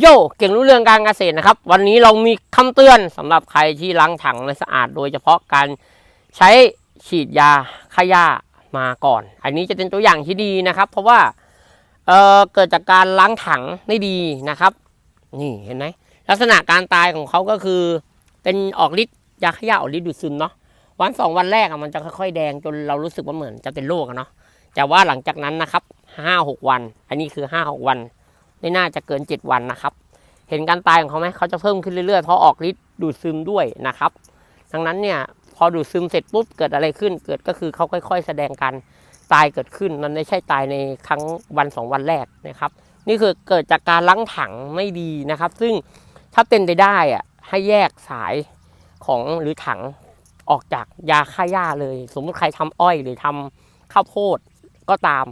โย่เก่งรู้เรื่องการเกษตรนะครับ วันนี้เรามีคำเตือนสำหรับใครที่ล้างถังไม่สะอาด โดยเฉพาะการใช้ฉีดยาฆ่าหญ้ามาก่อน อันนี้จะเป็นตัวอย่างที่ดีนะครับ เพราะว่าเเกิดจากการล้างถังไม่ดีนะครับ นี่เห็นไหมลักษณะการตายของเขาก็คือ เป็นออกฤทธิ์ยาฆ่าหญ้าออกฤทธิ์ดูดซึมเนาะวันสองวันแรกมันจะค่อยๆแดงจนเรารู้สึกว่าเหมือนจะเป็นโรคอะเนาะแต่ว่าหลังจากนั้นนะครับห้าหกวัน อันนี้คือห้าหกวัน ไม่น่าจะเกิน 7 วันนะครับ เห็นการตายของเขาไหมเขาจะเพิ่มขึ้นเรื่อยๆเพราะออกฤทธิ์ดูดซึมด้วยนะครับ ดังนั้นเนี่ยพอดูดซึมเสร็จปุ๊บเกิดอะไรขึ้น เกิดก็คือเขาค่อย ๆ แสดงการตายเกิดขึ้น มันไม่ใช่ตายในครั้งวันสองวันแรกนะครับ นี่คือเกิดจากการล้างถังไม่ดีนะครับ ซึ่งถ้าเป็นไปได้อะให้แยกสายของหรือถังออกจากยาฆ่าหญ้าเลย สมมติใครทำอ้อยหรือทำข้าวโพดก็ตาม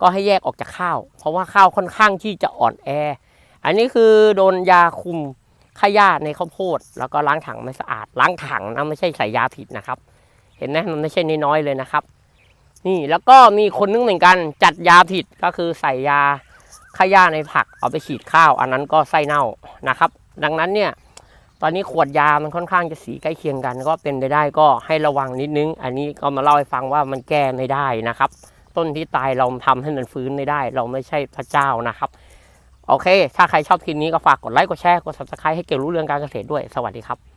ก็ให้แยกออกจากข้าว เพราะว่าข้าวค่อนข้างที่จะอ่อนแอ อันนี้คือโดนยาคุมขยาในข้าวโพด แล้วก็ล้างถังไม่สะอาด ล้างถังนะไม่ใช่ใส่ยาผิดนะครับ เห็นไหมมันไม่ใช่น้อยๆเลยนะครับ นี่แล้วก็มีคนนึงเหมือนกันจัดยาผิดก็คือใส่ยาขายาในผักเอาไปฉีดข้าว อันนั้นก็ไส้เน่านะครับ ดังนั้นเนี่ยตอนนี้ขวดยามันค่อนข้างจะสีใกล้เคียงกัน ก็เป็นไปได้ก็ให้ระวังนิดนึง อันนี้ก็มาเล่าให้ฟังว่ามันแก้ไม่ได้นะครับ ต้นที่ตายเราทำให้มันฟื้นไม่ได้ เราไม่ใช่พระเจ้านะครับ โอเค ถ้าใครชอบคลิปนี้ก็ฝากกดไลค์กดแชร์กด subscribe ให้เกี่ยวรู้เรื่องการเกษตรด้วยสวัสดีครับ